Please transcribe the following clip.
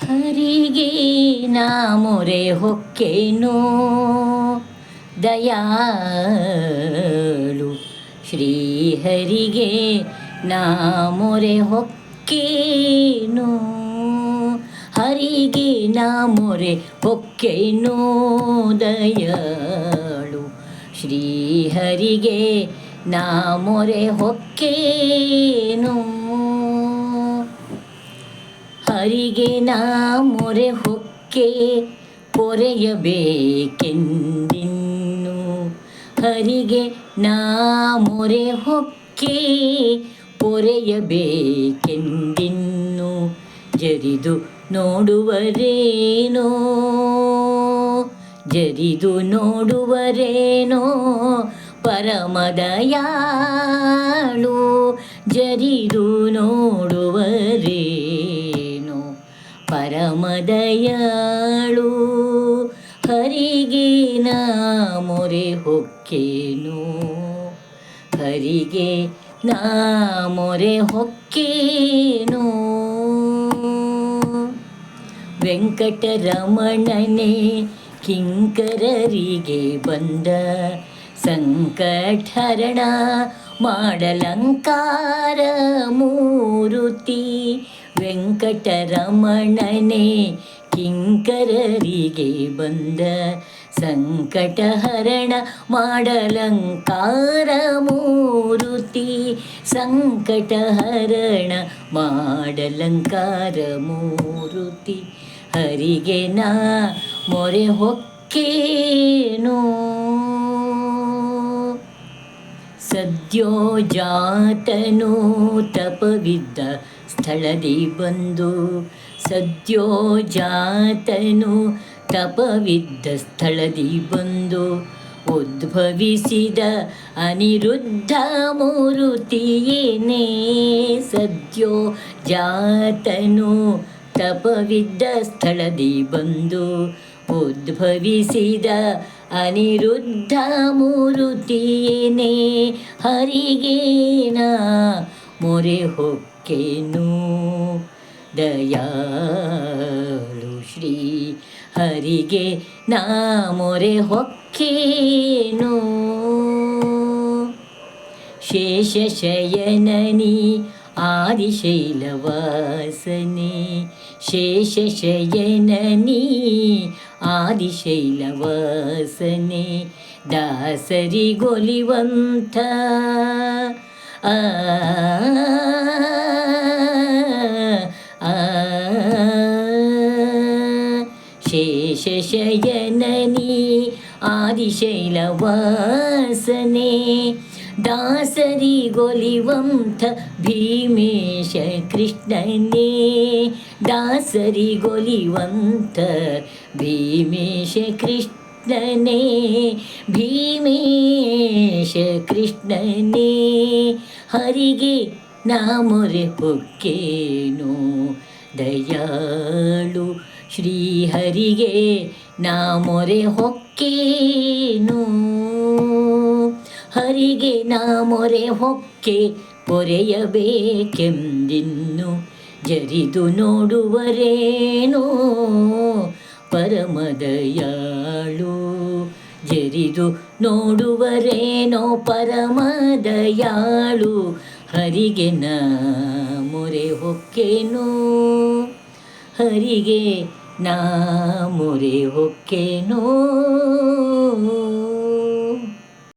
ಹರಿಗೆ ನಾ ಮೊರೆ ಹೊಕ್ಕೇನು. ದಯಾಳು ಶ್ರೀಹರಿಗೆ ನಾ ಮೊರೆ ಹೊಕ್ಕೇನು. ಹರಿಗೆ ನಾ ಮೊರೆ ಹೊಕ್ಕೇನು. ದಯಾಳು ಶ್ರೀಹರಿಗೆ ನಾ ಮೊರೆ ಹೊಕ್ಕೇನೋ. ಹರಿಗೆ ನಾ ಮೊರೆ ಹೊಕ್ಕೆ ಪೊರೆಯಬೇಕೆಂದಿನ್ನು ಹರಿಗೆ ನಾ ಮೊರೆ ಹೊಕ್ಕೆ ಪೊರೆಯಬೇಕೆಂದಿನ್ನು ಜರಿದು ನೋಡುವರೇನೋ? ಜರಿದು ನೋಡುವರೇನೋ? ಪರಮದಯಾಳು, ಜರಿದು ನೋಡುವರೇನೋ ಪರಮದಯಾಳು, ಹರಿಗೆ ನಾ ಮೊರೆ ಹೊಕ್ಕೇನು? ಹರಿಗೆ ನಾ ಮೊರೆ ಹೊಕ್ಕೇನು? ವೆಂಕಟರಮಣನೇ ಕಿಂಕರರಿಗೆ ಬಂದ ಸಂಕಟರಣ ಮಾಡಲಂಕಾರ ಮೂರುತಿ ವೆಂಕಟರಮಣನೆ, ಕಿಂಕರರಿಗೆ ಬಂದ ಸಂಕಟಹರಣ ಮಾಡಲಂಕಾರ ಮೂರುತಿ, ಸಂಕಟಹರಣ ಮಾಡಲಂಕಾರ ಮೂರುತಿ. ಹರಿಗೆ ನಾ ಮೊರೆ ಹೊಕ್ಕೇನು? ಸದ್ಯೋ ಜಾತನು ತಪವಿದ್ದ ಸ್ಥಳದಿ ಬಂದು ಸದ್ಯೋ ಜಾತನು ತಪವಿದ್ದ ಸ್ಥಳದಿ ಬಂದು ಉದ್ಭವಿಸಿದ ಅನಿರುದ್ಧ ಮೂರುತಿಯೇನೇ ಸದ್ಯೋ ಜಾತನು ತಪವಿದ್ದ ಸ್ಥಳದಿ ಬಂದು ಉದ್ಭವಿಸಿದ ಅನಿರುದ್ಧ ಮೂರುತಿಯೇನೇ ಹರಿಗೇನ ಮೊರೆ ಹೊಕ್ಕೇನು? ದಯಾಳು ಶ್ರೀ ಹರಿಗೆ ನಾ ಮೊರೆ ಹೊಕ್ಕೇನು? ಶೇಷಶಯನನಿ ಆದಿಶೈಲವಾಸನೆ. ಶೇಷಶಯನನಿ ಆದಿಶೈಲವಾಸನೆ. ದಾಸರಿಗೊಲಿವಂಥ ശേഷശയനീ ആദിശൈലവാസനേ ദാസരി ഗോലിവംഥ ഭീമേശ കൃഷ്ണനേ ദാസരി ഗോലിവംഥ ഭീമേശ കൃഷ്ണനേ ഭീമേശ കൃഷ്ണനേ ಹರಿಗೆ ನಾ ಮೊರೆ ಹೊಕ್ಕೇನು? ದಯಾಳು ಶ್ರೀಹರಿಗೆ ನಾ ಮೊರೆ ಹೊಕ್ಕೇನು? ಹರಿಗೆ ನಾ ಮೊರೆ ಹೊಕ್ಕೆ ಪೊರೆಯಬೇಕೆಂದಿನ್ನು ಜರಿದು ನೋಡುವರೇನು? ಪರಮದಯಾಳು ಜರಿದು ನೋಡುವರೇನೋ ಪರಮದಯಾಳು. ಹರಿಗೆ ನಾ ಮೊರೆ ಹೊಕ್ಕೇನು? ಹರಿಗೆ ನಾ ಮೊರೆ ಹೊಕ್ಕೇನೋ?